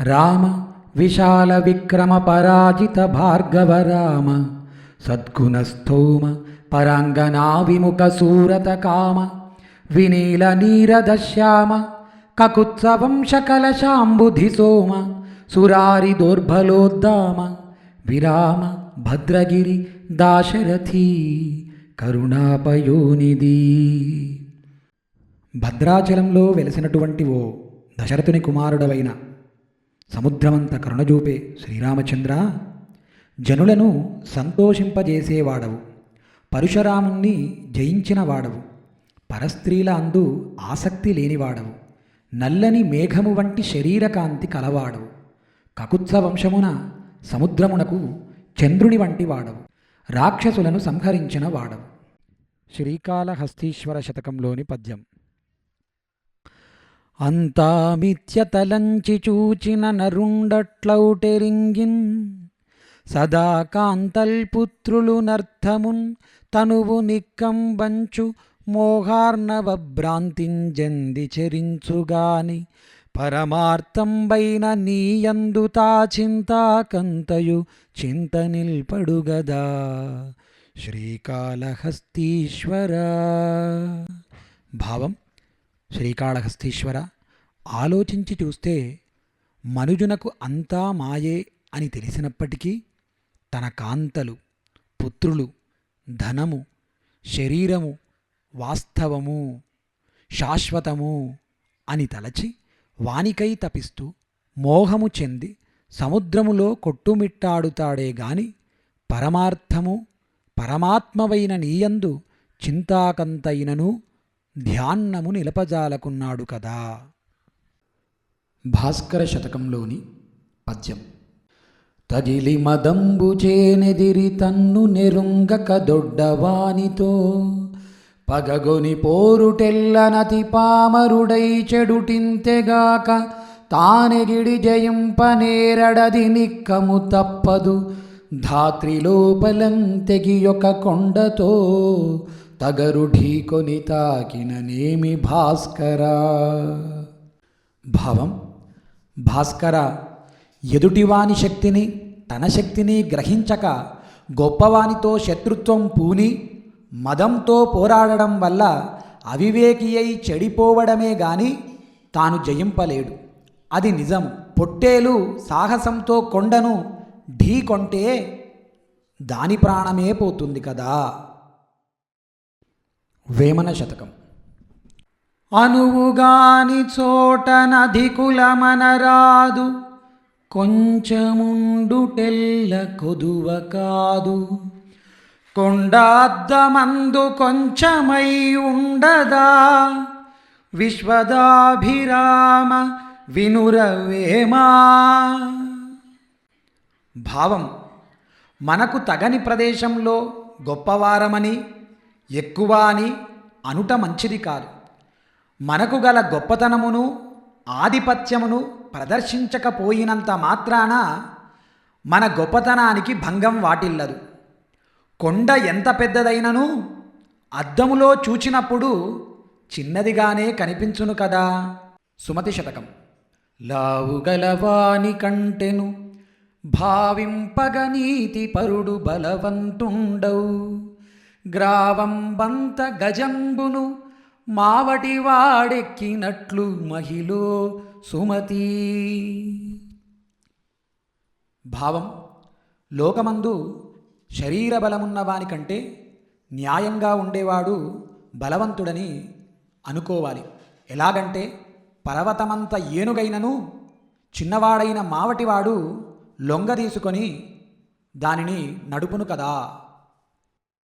రామ విశాల విక్రమ పరాజిత భార్గవ రామ సద్గుణస్థోమ పరాంగనా విముఖ సూరత కామ వినీల నీరద శ్యామ కకుత్స సోమ సురారి దోర్బలోద్దామ విరామ భద్రగిరి దాశరథీ కరుణాపయోనిధి. భద్రాచలంలో వెలసినటువంటి ఓ దశరథుని కుమారుడవైన సముద్రమంత కరుణజూపే శ్రీరామచంద్ర. జనులను సంతోషింపజేసేవాడవు. పరశురాముణ్ణి జయించిన వాడవు పరస్త్రీల అందు ఆసక్తి లేనివాడవు. నల్లని మేఘము వంటి శరీరకాంతి కలవాడవు. కకుత్స వంశమున సముద్రమునకు చంద్రుని వంటి వాడవు రాక్షసులను సంహరించిన వాడవు శ్రీకాళహస్తీశ్వర శతకంలోని పద్యం. అంతా మిథ్యతలంచి చూచిన నరుండట్లౌటెరింగిన్ సదా కాంతల్పుత్రులు నర్థమున్ తనువు నిక్కంబంచు మోహార్ణవ భ్రాంతింజంది చెరించుగాని పరమార్థంబైన నీయందు తా చింతాకంతయు చింత నిల్పడుగదా శ్రీకాళహస్తీశ్వర. భావం శ్రీకాళహస్తీశ్వర ఆలోచించి చూస్తే మనుజునకు అంతా మాయే అని తెలిసినప్పటికీ తన కాంతలు పుత్రులు ధనము శరీరము వాస్తవము శాశ్వతము అని తలచి వానికై తపిస్తూ మోహము చెంది సముద్రములో కొట్టుమిట్టాడుతాడే గాని పరమార్థము పరమాత్మవైన నీయందు చింతాకంతైనను ధ్యాన్నము నిలపజాలకున్నాడు కదా. భాస్కర శతకంలోని పద్యం. తగిలి మదంబు చేనెదిరి తన్ను నెరుంగక దొడ్డవానితో పగగొని పోరుటెల్లనతి పామరుడై చెడుటింతెగాక తానెగిడి జయింపనేరడది నిక్కము తప్పదు. ధాత్రిలోపలం తెగియొక కొండతో తగరు ఢీకొని తాకిననేమి భాస్కరా? భావం భాస్కర ఎదుటివాని శక్తిని తన శక్తిని గ్రహించక గొప్పవానితో శత్రుత్వం పూని మదంతో పోరాడడం వల్ల అవివేకి అయి చెడిపోవడమే గాని తాను జయింపలేడు. అది నిజం. పొట్టేలు సాహసంతో కొండను ఢీ కొంటే దాని ప్రాణమే పోతుంది కదా. వేమన శతకం. అనువుగాని చోట నది కులమనరాదు కొంచెముండుటెల్ల కొదువ కాదు. కొండాద్దమందు కొంచెమై ఉండదా? విశ్వదాభిరామ వినురవేమా? భావం మనకు తగని ప్రదేశంలో గొప్పవారమని ఎక్కువ అని అనుట మంచిది కాదు. మనకు గల గొప్పతనమును ఆధిపత్యమును ప్రదర్శించకపోయినంత మాత్రాన మన గొప్పతనానికి భంగం వాటిల్లదు. కొండ ఎంత పెద్దదైనను అద్దములో చూచినప్పుడు చిన్నదిగానే కనిపించును కదా. సుమతి శతకం. లావుగలవాని కంటెను భావింపగ నీతి పరుడు బలవంతుండవు. గ్రావంబంత గజంబును మావటి వాడెక్కినట్లు మహిళో సుమతి. భావం లోకమందు శరీర బలమున్నవాని కంటే న్యాయంగా ఉండేవాడు బలవంతుడని అనుకోవాలి. ఎలాగంటే పర్వతమంత ఏనుగైనను చిన్నవాడైన మావటివాడు లొంగ తీసుకొని దానిని నడుపును కదా.